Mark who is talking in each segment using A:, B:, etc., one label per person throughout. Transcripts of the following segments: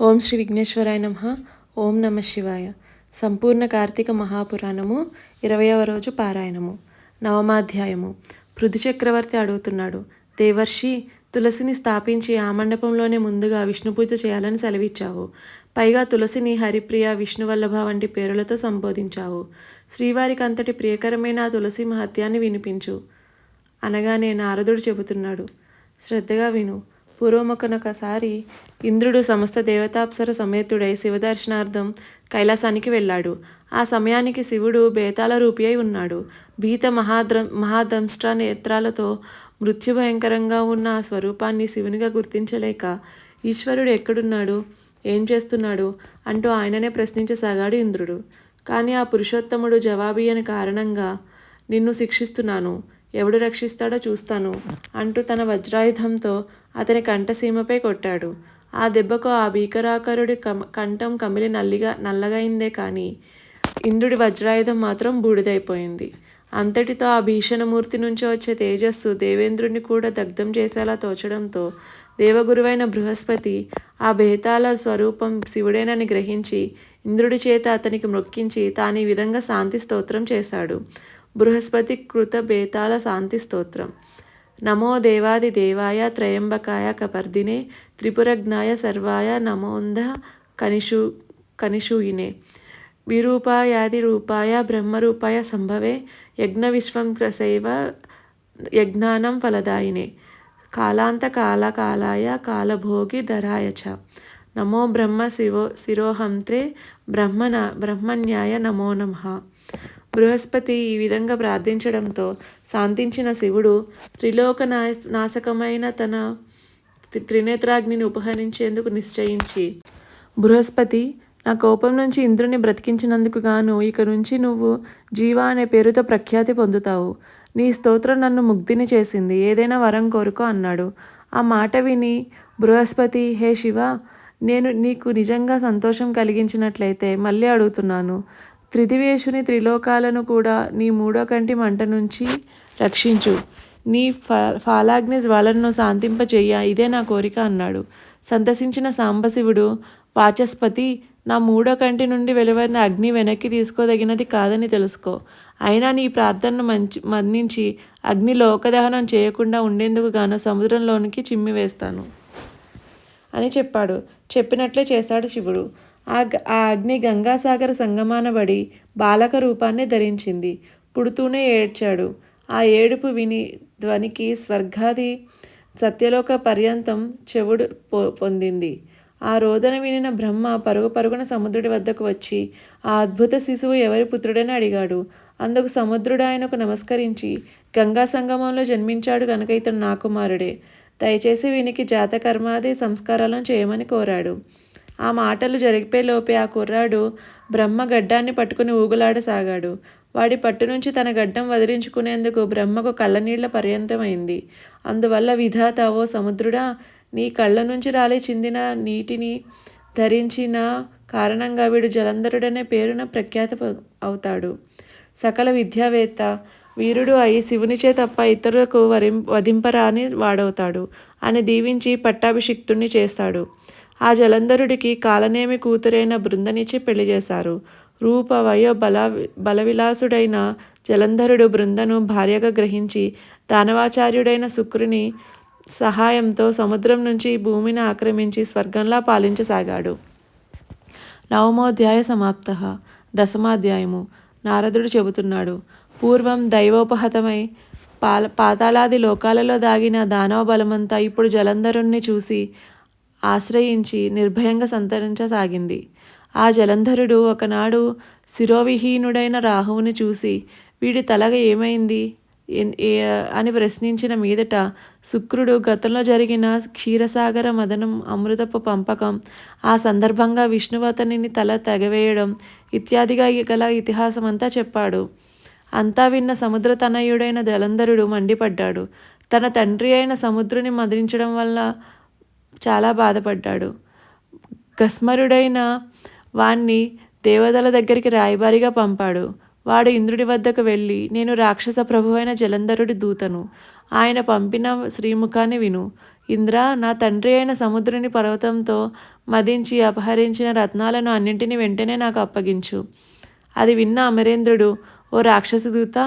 A: ఓం శ్రీ విఘ్నేశ్వరాయ నమ. ఓం నమ శివాయ. సంపూర్ణ కార్తీక మహాపురాణము ఇరవయవ రోజు పారాయణము. నవమాధ్యాయము. పృథు చక్రవర్తి అడుగుతున్నాడు దేవర్షి తులసిని స్థాపించి ఆ మండపంలోనే ముందుగా విష్ణు పూజ చేయాలని సెలవిచ్చావు. పైగా తులసిని హరిప్రియ విష్ణువల్లభ వంటి పేరులతో సంబోధించావు. శ్రీవారికి అంతటి ప్రియకరమైన ఆ తులసి మహత్యాన్ని వినిపించు. అనగానే నారదుడు చెబుతున్నాడు శ్రద్ధగా విను. పూర్వమొకనొకసారి ఇంద్రుడు సమస్త దేవతాప్సర సమేతుడై శివదర్శనార్థం కైలాసానికి వెళ్ళాడు. ఆ సమయానికి శివుడు బేతాల రూపి అయి ఉన్నాడు. భీత మహాద్ర మహాదంష్ట నేత్రాలతో మృత్యుభయంకరంగా ఉన్న ఆ స్వరూపాన్ని శివునిగా గుర్తించలేక ఈశ్వరుడు ఎక్కడున్నాడు? ఏం చేస్తున్నాడు? అంటూ ఆయననే ప్రశ్నించసాగాడు ఇంద్రుడు. కానీ ఆ పురుషోత్తముడు జవాబియని కారణంగా నిన్ను శిక్షిస్తున్నాను. ఎవడు రక్షిస్తాడో చూస్తాను అంటూ తన వజ్రాయుధంతో అతని కంఠసీమపై కొట్టాడు. ఆ దెబ్బకు ఆ భీకరాకరుడి కమ కంఠం కమిలి నల్లిగా నల్లగైందే కానీ ఇంద్రుడి వజ్రాయుధం మాత్రం బూడిదైపోయింది. అంతటితో ఆ భీషణమూర్తి నుంచి వచ్చే తేజస్సు దేవేంద్రుడిని కూడా దగ్ధం చేసేలా తోచడంతో దేవగురువైన బృహస్పతి ఆ బేతాల స్వరూపం శివుడేనని గ్రహించి ఇంద్రుడి చేత అతనికి మొక్కించి తాను ఈ విధంగా శాంతి స్తోత్రం చేశాడు. బృహస్పతి కృత బేతాళ శాంతి స్తోత్రం. నమో దేవాది దేవాయ త్రయంబకాయ కపర్దినే త్రిపురజ్ఞాయ సర్వాయ నమోంద కనిషు కనిషూయినే. విరూపాయాది రూపాయ బ్రహ్మరూపాయ సంభవే యజ్ఞ విశ్వం క్రసైవ యజ్ఞానం ఫలదాయినే. కాలాంత కాలకాలాయ కాలభోగి ధరాయ చ. నమో బ్రహ్మ శివో శిరోహంత్రే బ్రహ్మణ బ్రహ్మన్యాయ నమో నమః. బృహస్పతి ఈ విధంగా ప్రార్థించడంతో శాంతించిన శివుడు త్రిలోక నాశకమైన తన త్రినేత్రాగ్నిని ఉపహరించేందుకు నిశ్చయించి బృహస్పతి నా కోపం నుంచి ఇంద్రుని బ్రతికించినందుకు గాను ఇక నుంచి నువ్వు జీవ అనే పేరుతో ప్రఖ్యాతి పొందుతావు. నీ స్తోత్రం నన్ను ముగ్ధిని చేసింది. ఏదైనా వరం కోరుకో అన్నాడు. ఆ మాట విని బృహస్పతి హే శివ నేను నీకు నిజంగా సంతోషం కలిగించినట్లయితే మళ్ళీ అడుగుతున్నాను. త్రిదివేశుని త్రిలోకాలను కూడా నీ మూడో కంటి మంట నుంచి రక్షించు. నీ ఫా ఫాలాగ్ని జ్వాలను శాంతింపచేయ ఇదే నా కోరిక అన్నాడు. సంతసించిన సాంబశివుడు వాచస్పతి నా మూడో కంటి నుండి వెలువడిన అగ్ని వెనక్కి తీసుకోదగినది కాదని తెలుసుకో. అయినా నీ ప్రార్థనను మంచి మన్నించి అగ్ని లోకదహనం చేయకుండా ఉండేందుకు గాను సముద్రంలోనికి చిమ్మివేస్తాను. అని చెప్పాడు. చెప్పినట్లే చేశాడు శివుడు. ఆ ఆ అగ్ని గంగాసాగర సంగమానబడి బాలక రూపాన్ని ధరించింది. పుడుతూనే ఏడ్చాడు. ఆ ఏడుపు విని ధ్వనికి స్వర్గాది సత్యలోక పర్యంతం చెవుడు పొ పొందింది. ఆ రోదన వినిన బ్రహ్మ పరుగు పరుగున సముద్రుడి వద్దకు వచ్చి ఆ అద్భుత శిశువు ఎవరి పుత్రుడని అడిగాడు. అందుకు సముద్రుడు ఆయనకు నమస్కరించి గంగా సంగమంలో జన్మించాడు కనుక ఇతను నా కుమారుడే. దయచేసి వీనికి జాతకర్మాది సంస్కారాలను చేయమని కోరాడు. ఆ మాటలు జరిగిపోయేలోపే ఆ కుర్రాడు బ్రహ్మ గడ్డాన్ని పట్టుకుని ఊగులాడసాగాడు. వాడి పట్టు నుంచి తన గడ్డం వదిలించుకునేందుకు బ్రహ్మకు కళ్ళనీళ్ళ పర్యంతమైంది. అందువల్ల విధాత ఓ సముద్రుడా నీ కళ్ళ నుంచి రాలి చిందిన నీటిని ధరించిన కారణంగా వీడు జలంధరుడనే పేరున ప్రఖ్యాత అవుతాడు. సకల విద్యావేత్త వీరుడు అయి శివునిచే తప్ప ఇతరులకు వరిం వధింపరాని వాడవుతాడు. అని దీవించి పట్టాభిషిక్తుణ్ణి చేస్తాడు. ఆ జలంధరుడికి కాలనేమి కూతురైన బృందనిచ్చి పెళ్ళి చేశారు. రూప వయో బల బలవిలాసుడైన జలంధరుడు బృందను భార్యగా గ్రహించి దానవాచార్యుడైన శుక్రుని సహాయంతో సముద్రం నుంచి భూమిని ఆక్రమించి స్వర్గంలా పాలించసాగాడు. నవమోధ్యాయ సమాప్త. దశమాధ్యాయము. నారదుడు చెబుతున్నాడు పూర్వం దైవోపహతమై పాల పాతాళాది లోకాలలో దాగిన దానవ బలమంతా ఇప్పుడు జలంధరుణ్ణి చూసి ఆశ్రయించి నిర్భయంగా సంతరించసాగింది. ఆ జలంధరుడు ఒకనాడు శిరోవిహీనుడైన రాహువుని చూసి వీడి తలగ ఏమైంది? అని ప్రశ్నించిన మీదట శుక్రుడు గతంలో జరిగిన క్షీరసాగర మదనం అమృతపు పంపకం ఆ సందర్భంగా విష్ణువతనిని తల తెగవేయడం ఇత్యాదిగా గల ఇతిహాసం అంతా చెప్పాడు. అంతా విన్న సముద్ర తనయుడైన జలంధరుడు మండిపడ్డాడు. తన తండ్రి అయిన సముద్రుని మదించడం వల్ల చాలా బాధపడ్డాడు. గస్మరుడైన వాణ్ణి దేవతల దగ్గరికి రాయబారిగా పంపాడు. వాడు ఇంద్రుడి వద్దకు వెళ్ళి నేను రాక్షస ప్రభువైన జలంధరుడి దూతను. ఆయన పంపిన శ్రీముఖాన్ని విను. ఇంద్ర నా తండ్రి అయిన సముద్రుని పర్వతంతో మదించి అపహరించిన రత్నాలను అన్నింటినీ వెంటనే నాకు అప్పగించు. అది విన్న అమరేంద్రుడు ఓ రాక్షసదూత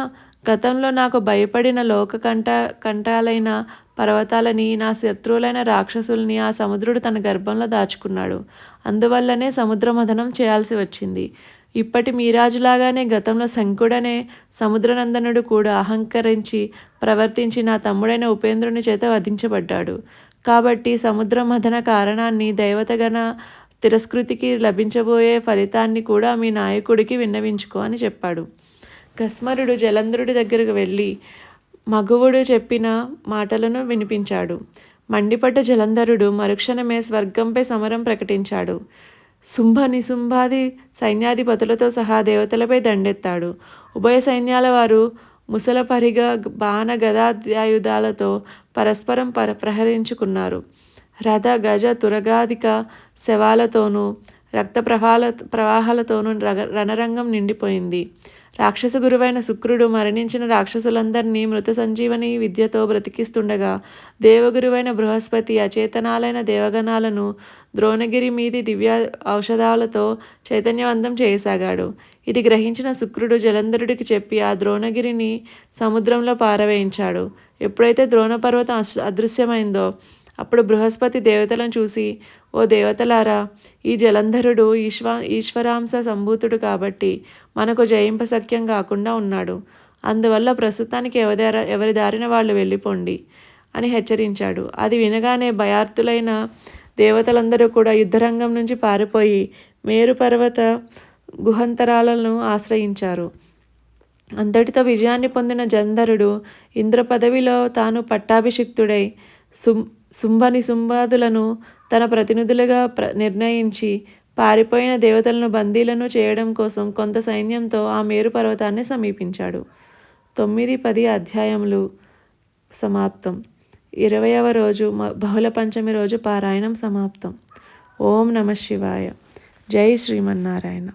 A: గతంలో నాకు భయపడిన లోక కంట కంటాలైన పర్వతాలని నా శత్రువులైన రాక్షసుల్ని ఆ సముద్రుడు తన గర్భంలో దాచుకున్నాడు. అందువల్లనే సముద్రమథనం చేయాల్సి వచ్చింది. ఇప్పటి మీరాజులాగానే గతంలో శంకుడనే సముద్రనందనుడు కూడా అహంకరించి ప్రవర్తించి నా తమ్ముడైన ఉపేంద్రుని చేత వధించబడ్డాడు. కాబట్టి సముద్రమథన కారణాన్ని దైవతగణ తిరస్కృతికి లభించబోయే ఫలితాన్ని కూడా మీ నాయకుడికి విన్నవించుకో అని చెప్పాడు. కస్మరుడు జలంధ్రుడి దగ్గరకు వెళ్ళి మగువుడు చెప్పిన మాటలను వినిపించాడు. మండిపడ్డ జలంధరుడు మరుక్షణమే స్వర్గంపై సమరం ప్రకటించాడు. శుంభ నిశుంభాది సైన్యాధిపతులతో సహా దేవతలపై దండెత్తాడు. ఉభయ సైన్యాల వారు ముసలపరిగా బాణ గదాయుధాలతో పరస్పరం పర ప్రహరించుకున్నారు. రథ గజ తురగాధిక శవాలతోనూ రక్త ప్రవాహాల ప్రవాహాలతోనూ రణరంగం నిండిపోయింది. రాక్షస గురువైన శుక్రుడు మరణించిన రాక్షసులందరినీ మృత సంజీవని విద్యతో బ్రతికిస్తుండగా దేవగురువైన బృహస్పతి అచేతనాలైన దేవగణాలను ద్రోణగిరి మీది దివ్య ఔషధాలతో చైతన్యవంతం చేయసాగాడు. ఇది గ్రహించిన శుక్రుడు జలంధరుడికి చెప్పి ఆ ద్రోణగిరిని సముద్రంలో పారవేయించాడు. ఎప్పుడైతే ద్రోణపర్వతం అదృశ్యమైందో అప్పుడు బృహస్పతి దేవతలను చూసి ఓ దేవతలారా ఈ జలంధరుడు ఈశ్వ ఈశ్వరాంశ సంభూతుడు కాబట్టి మనకు జయింపసఖ్యం కాకుండా ఉన్నాడు. అందువల్ల ప్రస్తుతానికి ఎవరి ఎవరి దారిన వాళ్ళు వెళ్ళిపోండి అని హెచ్చరించాడు. అది వినగానే భయార్థులైన దేవతలందరూ కూడా యుద్ధరంగం నుంచి పారిపోయి మేరు పర్వత గుహంతరాలను ఆశ్రయించారు. అంతటితో విజయాన్ని పొందిన జంధరుడు ఇంద్ర పదవిలో తాను పట్టాభిషిక్తుడై సుం శుంభని శుంభాదులను తన ప్రతినిధులుగా ప్ర నిర్ణయించి పారిపోయిన దేవతలను బందీలను చేయడం కోసం కొంత సైన్యంతో ఆ మేరు పర్వతాన్ని సమీపించాడు. తొమ్మిది పది అధ్యాయములు సమాప్తం. ఇరవయవ రోజు బహుళ పంచమి రోజు పారాయణం సమాప్తం. ఓం నమ శివాయ. జై శ్రీమన్నారాయణ.